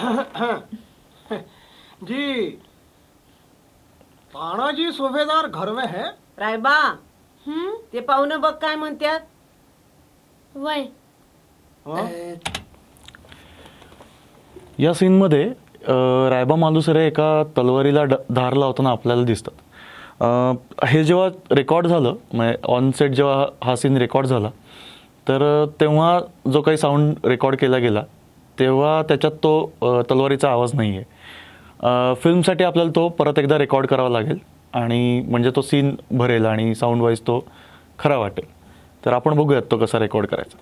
जी तानाजी सुभेदार घर में है? रायबा हम्म? ते पाहुणं बघ काय म्हणतात वय. हाँ? या सीनमध्ये अ, रायबा मालुसरे एका तलवारीला ड धार लावताना आपल्याला दिसतात. अ, हे जेव्हा रेकॉर्ड झालं म्हणजे ऑन सेट जेव्हा हा सीन रेकॉर्ड झाला तर तेव्हा जो काही साऊंड रेकॉर्ड केला गेला तेव्हा त्याच्यात तो तलवारीचा आवाज नाही आहे फिल्मसाठी आपल्याला तो परत एकदा रेकॉर्ड करावा लागेल आणि म्हणजे तो सीन भरेल आणि साऊंड वाईज तो खरा वाटेल. तर आपण बघूयात तो कसा रेकॉर्ड करायचा.